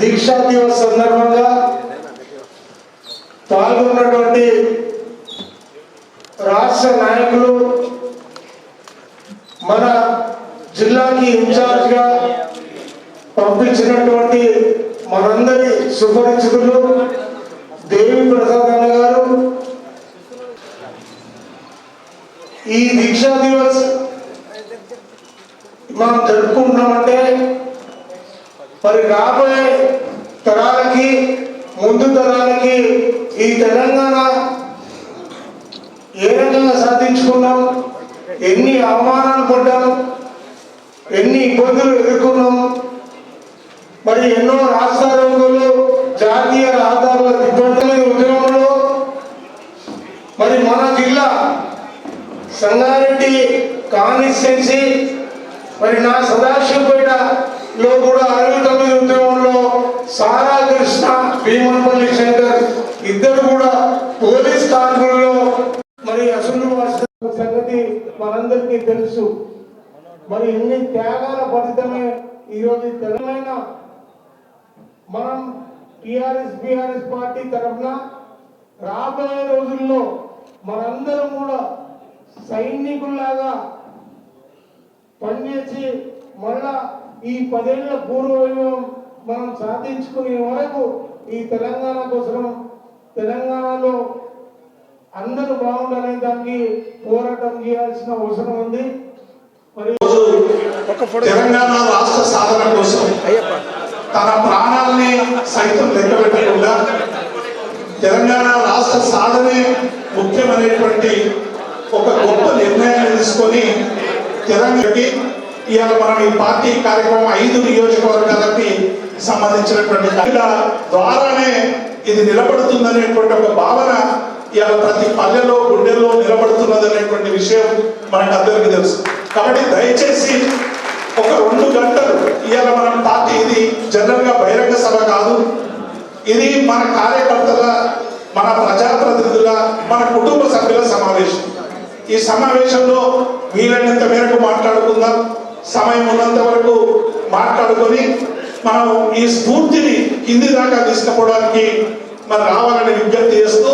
దీక్షా దివస్ సందర్భంగా పాల్గొన్నటువంటి రాష్ట్ర నాయకులు మన జిల్లాకి ఇన్ఛార్జ్గా పంపించినటువంటి మనందరి సుపరిచితులు దేవి ప్రసాద్ అన్న గారు. ఈ దీక్షా దివస్ మనం జరుపుకుంటున్నామంటే మరి రాబోయే తరాలకి ముందు తరాలకి ఈ తెలంగాణ ఏ రకంగా సాధించుకున్నాం? ఎన్ని అవమానాలు పడ్డాం? ఎన్ని ఇబ్బందులు ఎదుర్కొన్నాం? మరి ఎన్నో రాష్ట్రాలు జాతీయ రహదారుల దిగ్బంధన ఉద్యమంలో. మరి మన జిల్లా సంగారెడ్డి కాన్స్టిట్యున్సీ మరి నా సదాశివపేటలో కూడా అరవై సారా కృష్ణ భీమన్పల్లి శంకర్ ఇద్దరు కూడా పోలీస్ కార్మికుల్లో మరి అసలు సంగతి మనందరికీ తెలుసు. మరి ఎన్ని త్యాగాల ఫలితమే ఈరోజు తెలంగాణ? మనం టిఆర్ఎస్ బిఆర్ఎస్ పార్టీ తరఫున రాబోయే రోజుల్లో మనందరం కూడా సైనికుల్లాగా పనిచేసి మళ్ళా ఈ పదేళ్ళ పూర్వవైభవం మనం సాధించుకునే వరకు ఈ తెలంగాణ కోసం తెలంగాణలో అందరూ బాగుండాలనే దానికి పోరాటం చేయాల్సిన అవసరం ఉంది. మరి తెలంగాణ రాష్ట్ర సాధన కోసం తన ప్రాణాలని సైతం లెక్క పెట్టకుండా తెలంగాణ రాష్ట్ర సాధనే ముఖ్యమైనటువంటి ఒక గొప్ప నిర్ణయాన్ని తీసుకొని తెలంగాణకి ఇవాళ మనం ఈ పార్టీ కార్యక్రమం ఐదు నియోజకవర్గాలకి సంబంధించినటువంటి ఇలా ద్వారానే ఇది నిలబడుతుందనేటువంటి ఒక భావన ఇవాళ ప్రతి పల్లెలో గుండెల్లో నిలబడుతున్నది అనేటువంటి విషయం మనకు అందరికీ తెలుసు. కాబట్టి దయచేసి ఒక రెండు గంటలు ఇవాళ మనం పార్టీ ఇది జనరల్గా బహిరంగ సభ కాదు. ఇది మన కార్యకర్తల మన ప్రజాప్రతినిధుల మన కుటుంబ సభ్యుల సమావేశం. ఈ సమావేశంలో వీలైనంత మేరకు మాట్లాడుకుందాం. సమయం ఉన్నంత వరకు మాట్లాడుకొని మనం ఈ స్ఫూర్తిని కింది దాకా తీసుకుపోవడానికి మరి రావాలని విజ్ఞప్తి చేస్తూ